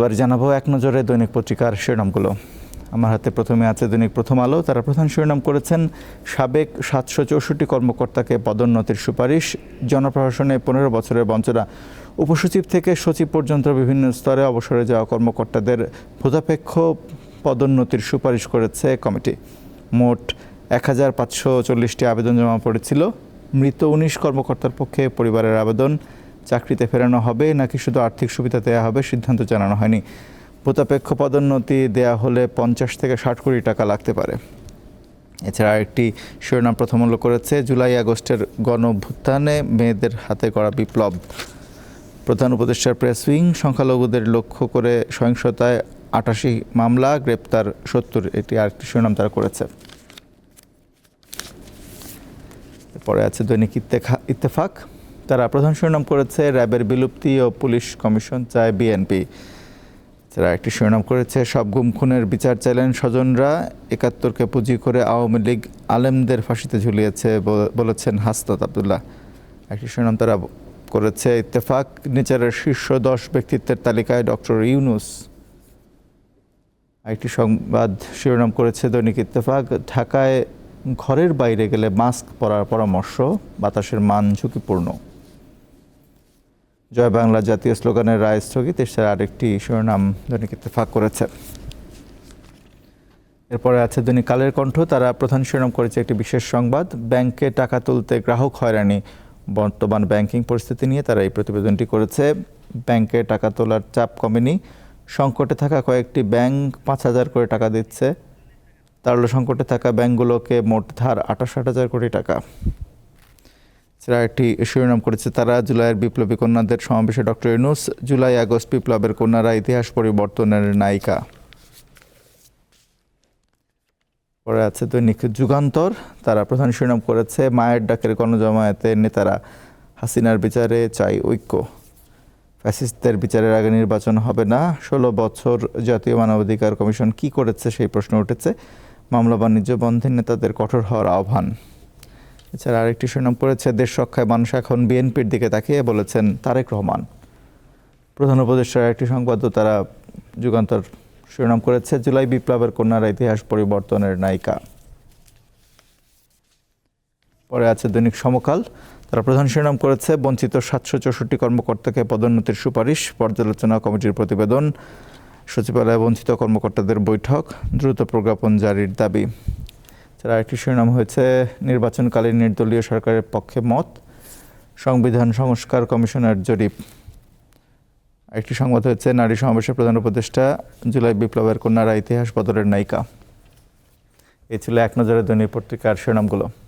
এবার জানাব এক নজরে দৈনিক পত্রিকার শিরোনামগুলো। আমার হাতে প্রথমে আছে দৈনিক প্রথম আলো। তারা প্রধান শিরোনাম করেছেন, সাবেক সাতশো চৌষট্টি কর্মকর্তাকে পদোন্নতির সুপারিশ, জনপ্রশাসনে পনেরো বছরের বঞ্চনা। উপসচিব থেকে সচিব পর্যন্ত বিভিন্ন স্তরে অবসরে যাওয়া কর্মকর্তাদের ভূতাপেক্ষ পদোন্নতির সুপারিশ করেছে কমিটি। মোট এক হাজার পাঁচশো চল্লিশটি আবেদন জমা পড়েছিল। মৃত উনিশ কর্মকর্তার পক্ষে পরিবারের আবেদন। চাকরিতে ফেরানো হবে নাকি শুধু আর্থিক সুবিধা দেওয়া হবে সিদ্ধান্ত জানানো হয়নি। ভূতাপেক্ষ পদোন্নতি দেয়া হলে পঞ্চাশ থেকে ষাট কোটি টাকা লাগতে পারে। এছাড়া একটি শিরোনাম প্রথম আলো করেছে, জুলাই আগস্টের গণভ্যুত্থানে মেয়েদের হাতে করা বিপ্লব। প্রধান উপদেষ্টার প্রেস উইং, সংখ্যালঘুদের লক্ষ্য করে সহিংসতায় আটাশি মামলা, গ্রেপ্তার সত্তর, এটি আরেকটি শিরোনাম তারা করেছে। পরে আছে দৈনিক ইত্তেফাক। তারা প্রধান শিরোনাম করেছে র্যাবের বিলুপ্তি ও পুলিশ কমিশন চায় বিএনপি। তারা একটি শিরোনাম করেছে, সব গুম খুনের বিচার চাইলেন স্বজনরা, একাত্তরকে পুঁজি করে আওয়ামী লীগ আলেমদের ফাঁসিতে ঝুলিয়েছে বলেছেন হাসনাত আবদুল্লাহ। একটি শিরোনাম তারা করেছে, ইত্তেফাক নেচারের শীর্ষ দশ ব্যক্তিত্বের তালিকায় ডক্টর ইউনুস। একটি সংবাদ শিরোনাম করেছে দৈনিক ইত্তেফাক, ঢাকায় ঘরের বাইরে গেলে মাস্ক পরার পরামর্শ, বাতাসের মান ঝুঁকিপূর্ণ। জয় বাংলা জাতীয় স্লোগানের রায় স্থগিত। এছাড়া আরেকটি শিরোনাম দৈনিক ইত্তেফাক করেছে। এরপরে আছে দৈনিক কালের কণ্ঠ। তারা প্রধান শিরোনাম করেছে একটি বিশেষ সংবাদ। ব্যাংকে টাকা তুলতে গ্রাহক হয়রানি। বর্তমান ব্যাংকিং পরিস্থিতি নিয়ে তারা এই প্রতিবেদনটি করেছে। ব্যাংকে টাকা তোলার চাপ কমেনি। সংকটে থাকা কয়েকটি ব্যাংক পাঁচ হাজার করে টাকা দিচ্ছে। তারলে সংকটে থাকা ব্যাংকগুলোকে মোট ধার আঠাশ হাজার কোটি টাকা। এছাড়া একটি শিরোনাম করেছে তারা, জুলাইয়ের বিপ্লবী কন্যাদের সমাবেশে ডক্টর ইনুস জুলাই আগস্ট বিপ্লবের কন্যারা ইতিহাস পরিবর্তনের নায়িকা। পরে আছে দৈনিক যুগান্তর, তারা প্রধান শিরোনাম করেছে, মায়ের ডাকের গণজমায়েতের নেতারা হাসিনার বিচারে চাই ঐক্য। ফ্যাসিস্টদের বিচারের আগে নির্বাচন হবে না, ষোলো বছর জাতীয় মানবাধিকার কমিশন কি করেছে সেই প্রশ্ন উঠেছে। মামলা বাণিজ্য বন্ধের নেতাদের কঠোর হওয়ার আহ্বান। এছাড়া আরেকটি শিরোনাম করেছে দেশ রক্ষায় মানুষ এখন বিএনপির দিকে তাকিয়ে বলেছেন তারেক রহমান। প্রধান উপদেষ্টার একটি সংবাদও তারা যুগান্তর শিরোনাম করেছে, জুলাই বিপ্লবের কন্যারা ইতিহাস পরিবর্তনের নায়িকা। পরে আছে দৈনিক সমকাল, তারা প্রধান শিরোনাম করেছে, বঞ্চিত সাতশো চৌষট্টি কর্মকর্তাকে পদোন্নতির সুপারিশ, পর্যালোচনা কমিটির প্রতিবেদন, সচিবালয়ে বঞ্চিত কর্মকর্তাদের বৈঠক, দ্রুত প্রজ্ঞাপন জারির দাবি। এছাড়া আরেকটি শিরোনাম হয়েছে, নির্বাচনকালীন নির্দলীয় সরকারের পক্ষে মত, সংবিধান সংস্কার কমিশনার জরিপ। একটি সংবাদ হয়েছে, নারী সমাবেশের প্রধান উপদেষ্টা জুলাই বিপ্লবের কন্যারা ইতিহাস বদলের নায়িকা। এ ছিল এক নজরে দৈনিক পত্রিকার শিরোনামগুলো।